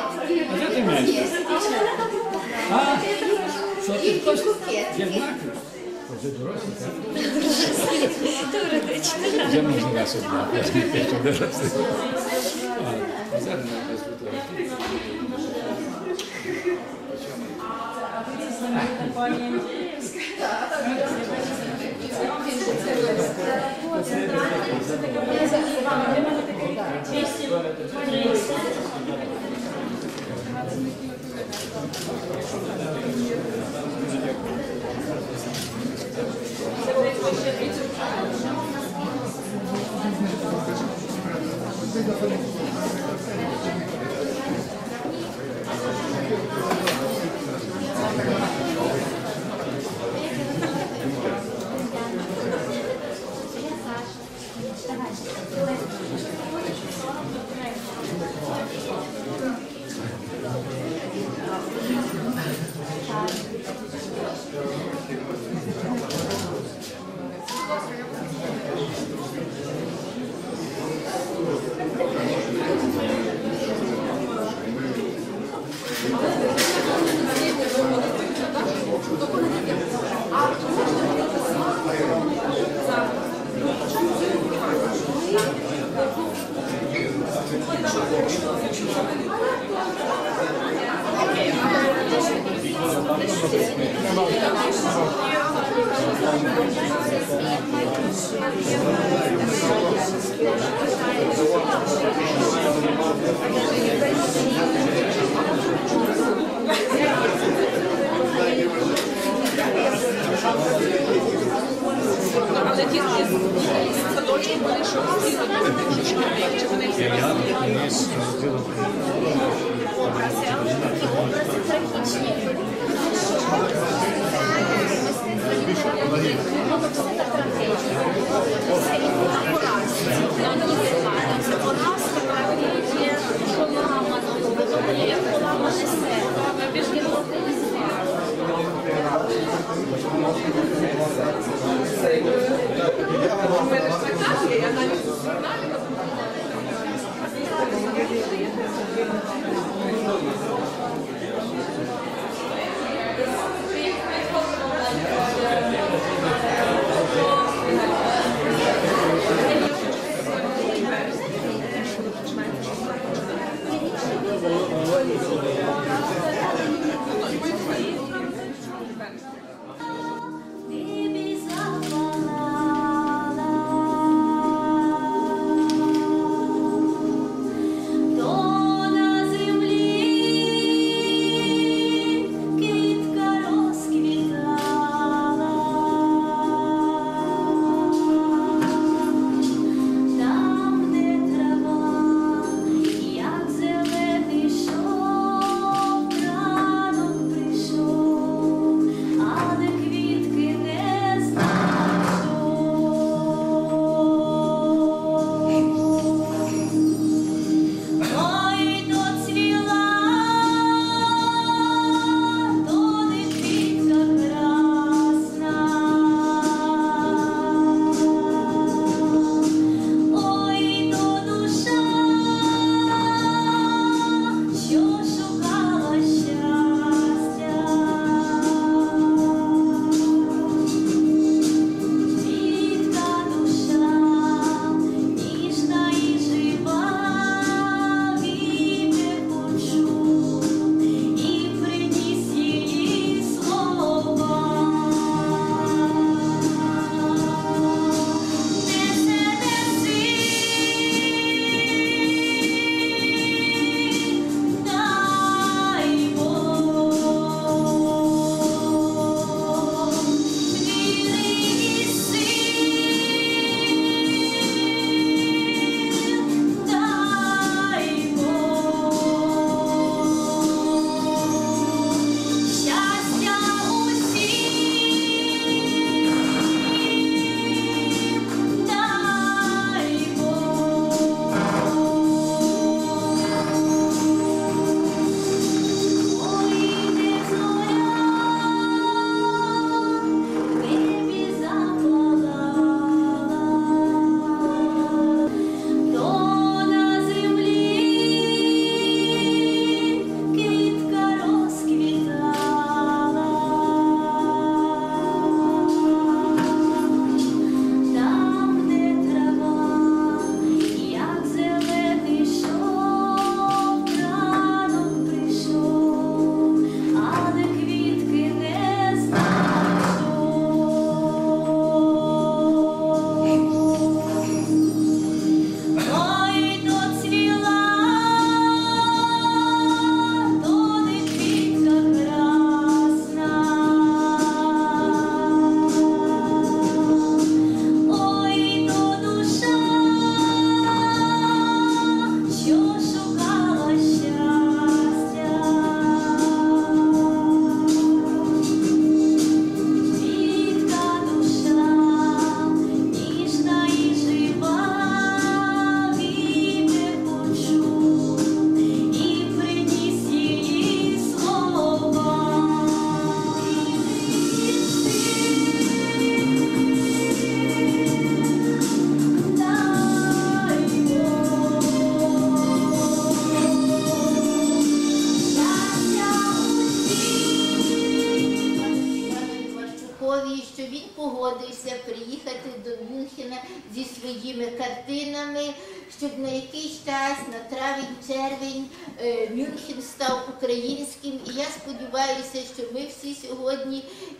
письменниця. А де ти маєш? А? Що ти хтось? Єднаково? Це дорослі, так? Я можу раз одна, я не п'ять один раз. А, Зараз на нас Але ті з садочку вони що всі чи вони всі я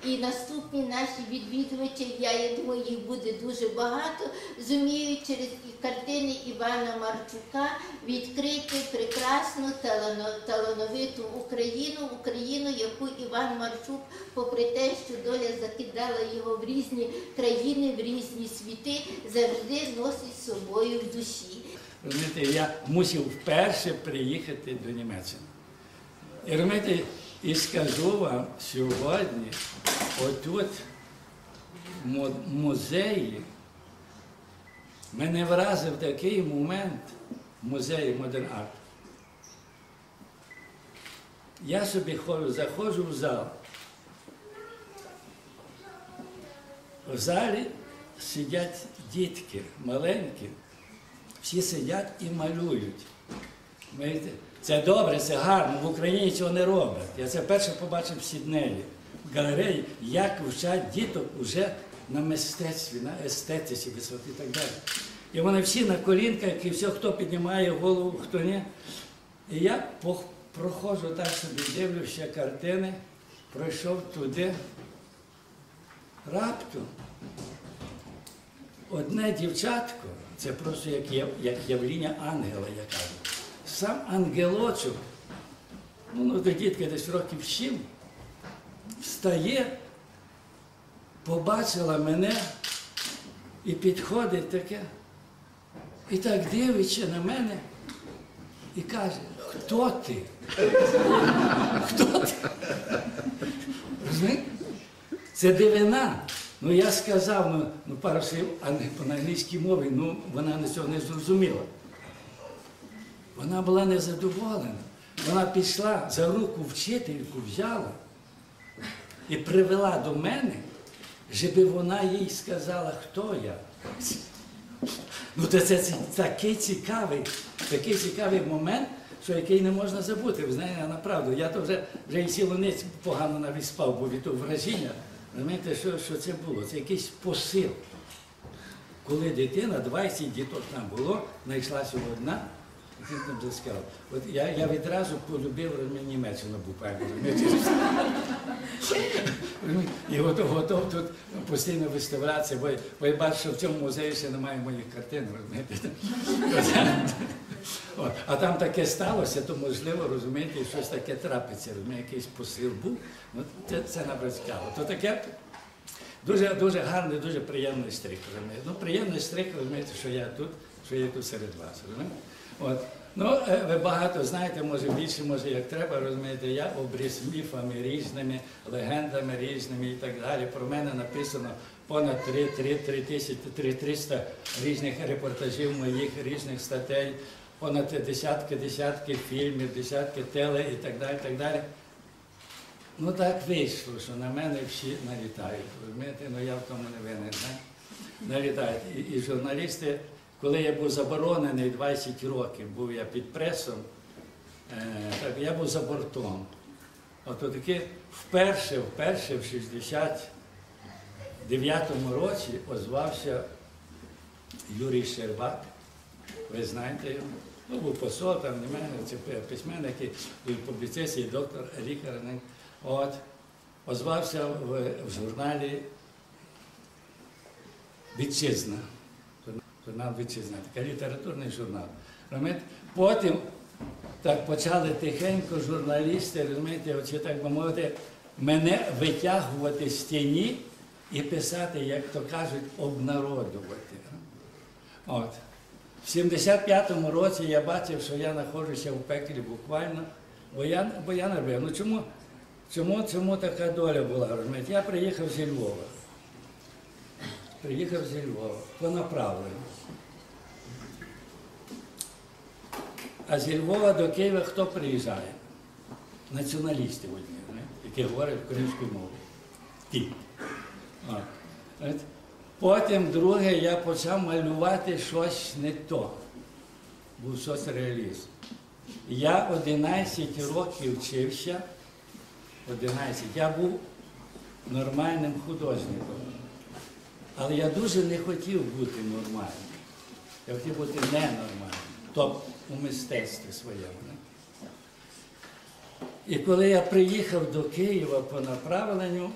і наступні наші відвідувачі, я, я думаю, їх буде дуже багато, зуміють через картини Івана Марчука відкрити прекрасну талановиту Україну, Україну, яку Іван Марчук, попри те, що доля закидала його в різні країни, в різні світи, завжди носить з собою в душі. Розумієте, я мусив вперше приїхати до Німеччини. І розумієте, і скажу вам сьогодні, отут в музеї, мене вразив такий момент музеї Modern Art. Я собі ходжу, заходжу в зал. В залі сидять дітки маленькі, всі сидять і малюють. Знаєте, Це добре, це гарно, в Україні цього не роблять. Я це перше побачив в Сіднеї, в галереї, як вчать діток уже на мистецтві, на естетиці висоти і так далі. І вони всі на колінках, і все, хто піднімає голову, хто ні. І я проходжу так собі, дивлюся картини, пройшов туди. Раптом одне дівчатко, це просто як, явління ангела, я кажу. Сам ангелочок, ну, ну то дітка десь років сім, встає, побачила мене і підходить таке, і так дивиться на мене і каже, хто ти? Хто ти? Це дивина. Ну я сказав, ну, ну пару слів а не по англійській мові, ну вона на цього не зрозуміла. Вона була незадоволена. Вона пішла за руку вчительку, взяла і привела до мене, щоб вона їй сказала, хто я. Ну, то це, це такий цікавий, такий цікавий момент, що який не можна забути. Ви знаєте, направду, я то вже, вже і цілу ніч погано навіть спав, бо від того враження. Розумієте, що, що це було? Це якийсь посил. Коли дитина, 20 діток там було, знайшлася одна, він там вже. От я, я відразу полюбив Німеччину буквально. І готов, готов тут постійно виставлятися, бо, бо я бачу, що в цьому музеї ще немає моїх картин, розумієте. От. А там таке сталося, то можливо, розумієте, щось таке трапиться, якийсь посил був. Ну, це, це наприклад, цікаво. То таке дуже, дуже гарний, дуже приємний. Розумієте. Ну, приємний стрик, розумієте, що я тут, що я тут серед вас. Розумієте? От. Ну, е, ви багато знаєте, може більше, може як треба, розумієте, я обріз міфами різними, легендами різними і так далі. Про мене написано понад 3, 3, 3 тисячі, 3, 300 різних репортажів моїх, різних статей, понад десятки, десятки фільмів, десятки теле і так далі. так далі. Ну так вийшло, що на мене всі налітають. Розумієте, ну я в тому не винен. Не? Налітають. І, і журналісти, коли я був заборонений 20 років, був я під пресом, е, так, я був за бортом. От таки вперше, вперше в 69-му році озвався Юрій Щербак. Ви знаєте його? Ну, був посол, там не мене, це письменник, і публіцист і доктор лікар. От, озвався в, в журналі Вітчизна. Журнал Вітчизна, такий літературний журнал. Потім так почали тихенько журналісти, розумієте, оці, так би мовити, мене витягувати з тіні і писати, як то кажуть, обнародувати. От. В 75-му році я бачив, що я знаходжуся в пеклі буквально, бо я, бо я не робив. Ну чому, чому, чому така доля була? розумієте? Я приїхав зі Львова. Приїхав зі Львова по направленню. А зі Львова до Києва хто приїжджає? Націоналісти одні, які говорять українською мовою. Ті. От. Потім, друге, я почав малювати щось не то. Був соцреалізм. Я 11 років вчився. 11. Я був нормальним художником. Але я дуже не хотів бути нормальним. Я хотів бути ненормальним, тобто у мистецтві своєму. І коли я приїхав до Києва по направленню,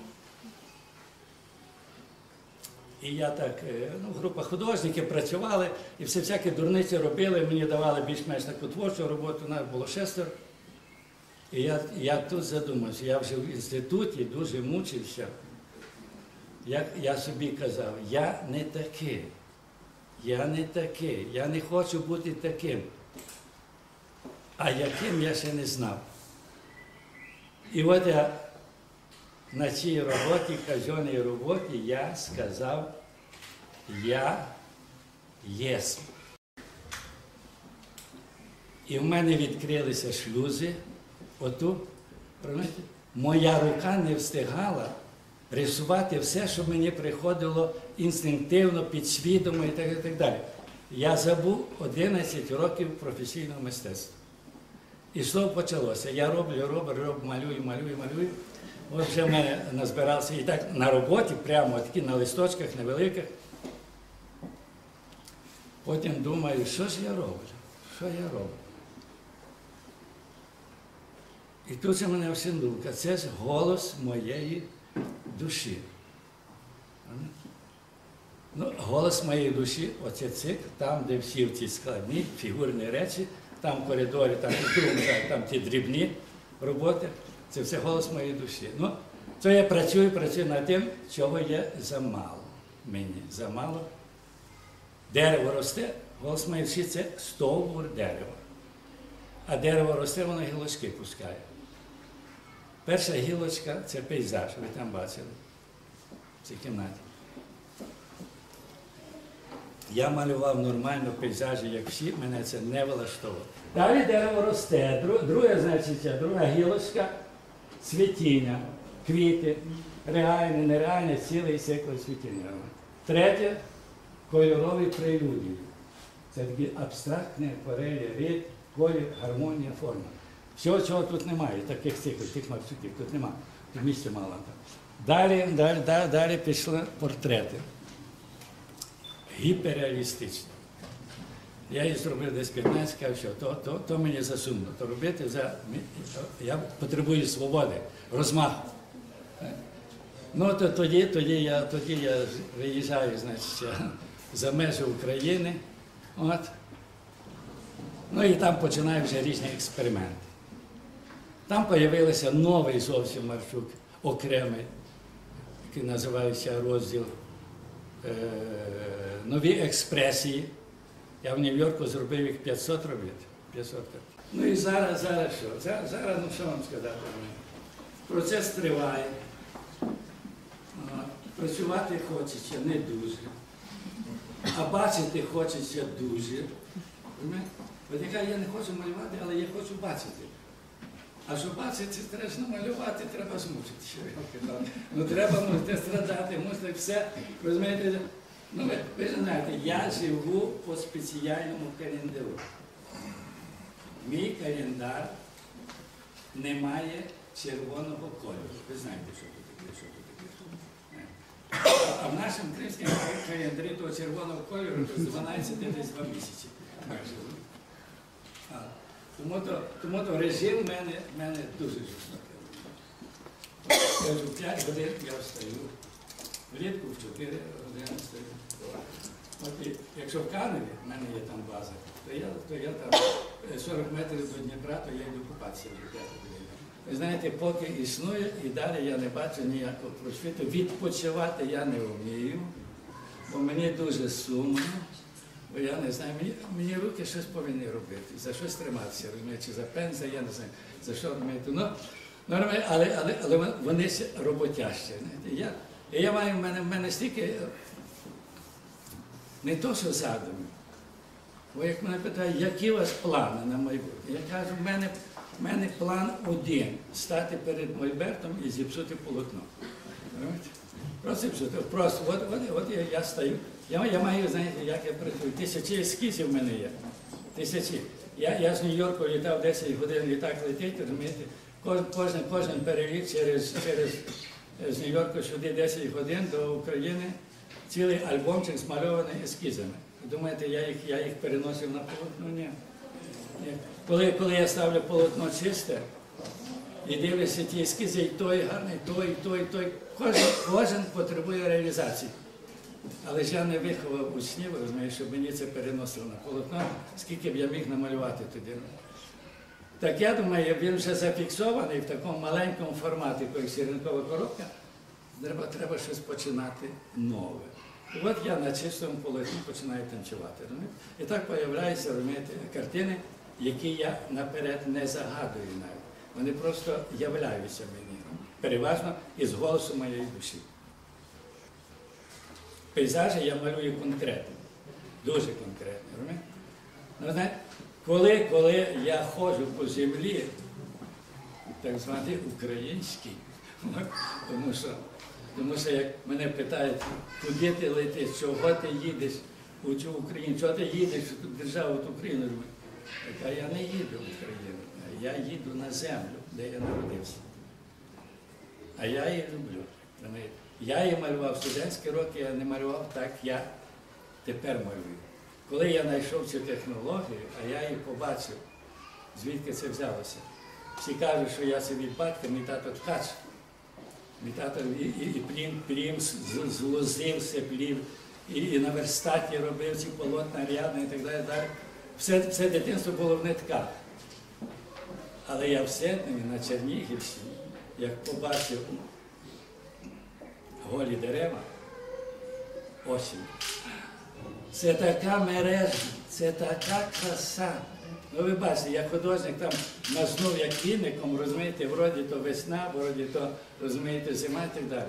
і я так, е, ну, група художників працювали, і все всякі дурниці робили, мені давали більш-менш таку творчу роботу, у нас було шестеро. І я, я тут задумався, я вже в інституті дуже мучився. Як я собі казав, я не такий, я не такий, я не хочу бути таким. А яким я ще не знав. І от я на цій роботі, казенній роботі, я сказав, я єсмь. І в мене відкрилися шлюзи. Оту, розумієте, моя рука не встигала рисувати все, що мені приходило інстинктивно, підсвідомо і так, і так далі. Я забув 11 років професійного мистецтва. І знову почалося. Я роблю, роблю, роблю, малюю, малюю, малюю. От вже в мене назбирався і так на роботі, прямо такі на листочках невеликих. Потім думаю, що ж я роблю? Що я роблю? І тут же мене всіндулка. Це ж голос моєї душі. Ну, голос моєї душі, оце цик, там, де всі ці складні фігурні речі, там в коридорі, там в другому там ті дрібні роботи, це все голос моєї душі. Ну, то я працюю, працюю над тим, чого є замало мені. Замало. Дерево росте, голос моєї душі це стовбур дерева. А дерево росте, воно гілочки пускає. Перша гілочка це пейзаж, ви там бачили в цій кімнаті. Я малював нормально пейзажі, як всі, мене це не влаштовувало. Далі дерево росте, Дру- друге, значить, друга гілочка цвітіння, квіти, реальне, нереальне, цілий цикл цвітіння. Третє кольорові прелюдії. Це такі абстрактні акварелі, рід, колір, гармонія, форма. Всього цього тут немає, таких циклів, тих маршрутів тут немає. Тут місця мало. Далі, далі, далі, далі пішли портрети. Гіперреалістично. Я її зробив десь 15, сказав, що то, то, то мені засумно. То робити за. Я потребую свободи, розмаху. Ну, то тоді, тоді, я, тоді я виїжджаю, значить, за межі України. От. Ну і там починаю вже різні експерименти. Там з'явився новий зовсім маршрут, окремий, який називається розділ е, Нові експресії. Я в Нью-Йорку зробив їх 500 робіт. 500 картин. Ну і зараз, зараз що? Зараз, зараз ну що вам сказати? Процес триває. Працювати хочеться не дуже. А бачити хочеться дуже. От яка я не хочу малювати, але я хочу бачити. А щоб бачити, треба ж намалювати, треба. Що я казав? Ну треба можете страдати, можете все. Розумієте? Ну, ви, ви знаєте, я живу по спеціальному календарю. Мій календар не має червоного кольору. Ви знаєте, що це таке, що це таке. А в нашому кримському календарі того червоного кольору то з 12 десь 2 місяці. Тому то, тому то режим в мене, мене дуже жорстокий. В 5 годин я встаю, влітку в 4 години. От якщо в Каневі, в мене є там база, то я, то я там е, 40 метрів до Дніпра, то я йду купатися вже 5 годин. Ви знаєте, поки існує, і далі я не бачу ніякого просвіту. Відпочивати я не вмію, бо мені дуже сумно. Бо я не знаю, мені, мені руки щось повинні робити, за щось триматися, розумієте, за пенза, я не знаю, за що розумієте. Ну, але, але, але вони роботящі. Я, я маю, в мене, в мене стільки е, не то, що задумів. Бо як мене питають, які у вас плани на майбутнє? Я кажу, в мене, в мене план один стати перед Мольбертом і зіпсути полотно. Просто зіпсути. Просто от, от, от я, я стою. Я, я маю, знаєте, як я працюю. Тисячі ескізів в мене є. Тисячі. Я, я з Нью-Йорку літав 10 годин, літак летить, розумієте? Кожен, кожен, переліт через, через е, з Нью-Йорку сюди 10 годин до України. Цілий альбомчик змальований ескізами. Думаєте, я їх, я їх переносив на полотно? Ні. Ні. Коли, коли я ставлю полотно чисте і дивлюся ті ескізи, і той гарний, і той, і той, той. Кожен, кожен потребує реалізації. Але ж я не виховав учнів, розумієш, щоб мені це переносило на полотно, скільки б я міг намалювати тоді. Так я думаю, він вже зафіксований в такому маленькому форматі, як сіренкова коробка, треба, треба щось починати нове. І от я на чистому полотні починаю танцювати. Розумієте? І так розумієте, картини, які я наперед не загадую навіть. Вони просто являються мені, переважно із голосу моєї душі. Пейзажі я малюю конкретно, дуже конкретно. Ну, коли, коли я ходжу по землі, так званий український, тому що, тому що як мене питають, куди ти летиш, чого ти їдеш у цю Україну, чого ти їдеш в державу в Україну? А я не їду в Україну, я їду на землю, де я народився. А я її люблю. Я її малював студентські роки, я не малював так, я тепер малюю. Коли я знайшов цю технологію, а я її побачив, звідки це взялося. Всі кажуть, що я це від батька, мій тато ткач. Мій тато і, і, і плім, злозився, плів, і, і на верстаті робив ці полотна рядне і так далі. далі. Все, все дитинство було в нитках. Але я в Сетневі на Чернігівщині, як побачив голі дерева, осінь. Це така мережа, це така краса. Ну ви бачите, я художник там мазнув як віником, розумієте, вроді то весна, вроді то, розумієте, зима і так далі.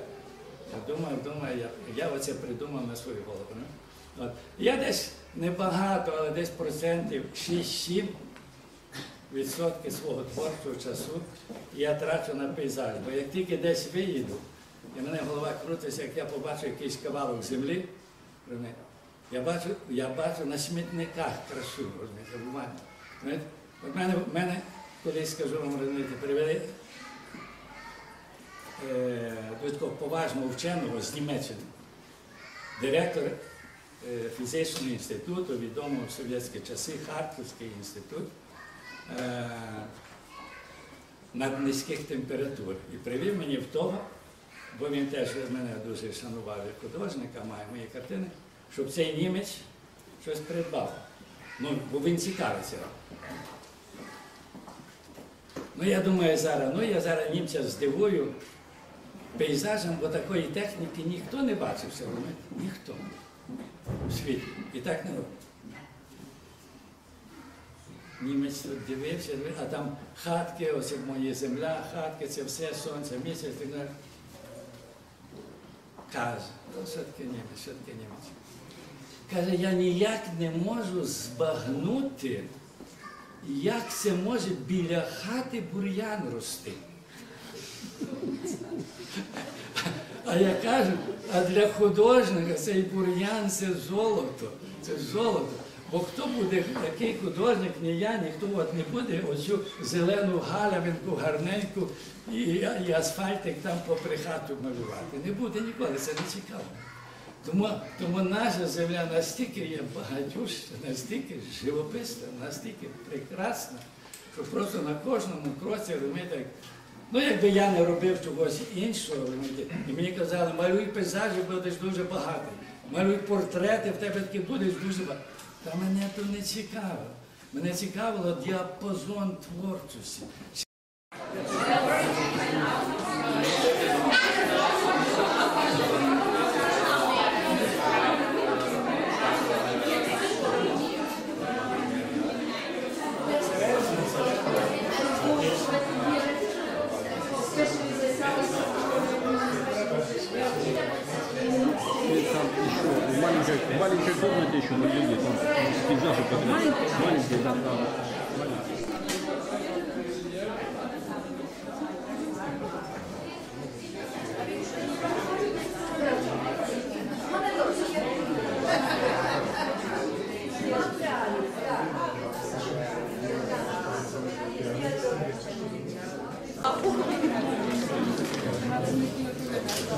Я думав, думаю, я, я оце придумав на свою голову. ну. От. Я десь небагато, але десь процентів 6-7 відсотки свого творчого часу я трачу на пейзаж. Бо як тільки десь виїду, і мене голова крутиться, як я побачу якийсь кавалок землі, я бачу, я бачу на смітниках красу, розумієте, Розумієте? От мене, мене колись скажу вам, розумієте, привели е, до такого поважного вченого з Німеччини, директор е, фізичного інституту, відомого в совєтські часи, Харківський інститут е, наднизьких температур. І привів мені в того, бо він теж мене дуже шанував як художника, має мої картини, щоб цей німець щось придбав. Ну, бо він цікавиться. Ну, я думаю зараз, ну я зараз німця здивую пейзажем, бо такої техніки ніхто не бачив сьогодні. Ніхто у світі. І так не робить. Німець тут дивився, а там хатки, ось моя земля, хатки, це все сонце, місяць, так далі. Каже, ну таке німець, таке німець. Каже, я ніяк не можу збагнути, як це може біля хати бур'ян рости. А я кажу, а для художника цей бур'ян це золото, це золото. Бо хто буде такий художник, ні я, ніхто от не буде оцю зелену галявинку, гарненьку і, і асфальтик там попри хату малювати. Не буде ніколи, це не цікаво. Тому, тому наша земля настільки є багатюща, настільки живописна, настільки прекрасна, що просто на кожному кроці як- ну якби я не робив чогось іншого, і мені казали, малюй пейзажі, будеш дуже багатий, малюй портрети, в тебе таки будеш дуже багатий. Та мене то не цікаво. Мене цікавило діапазон творчості.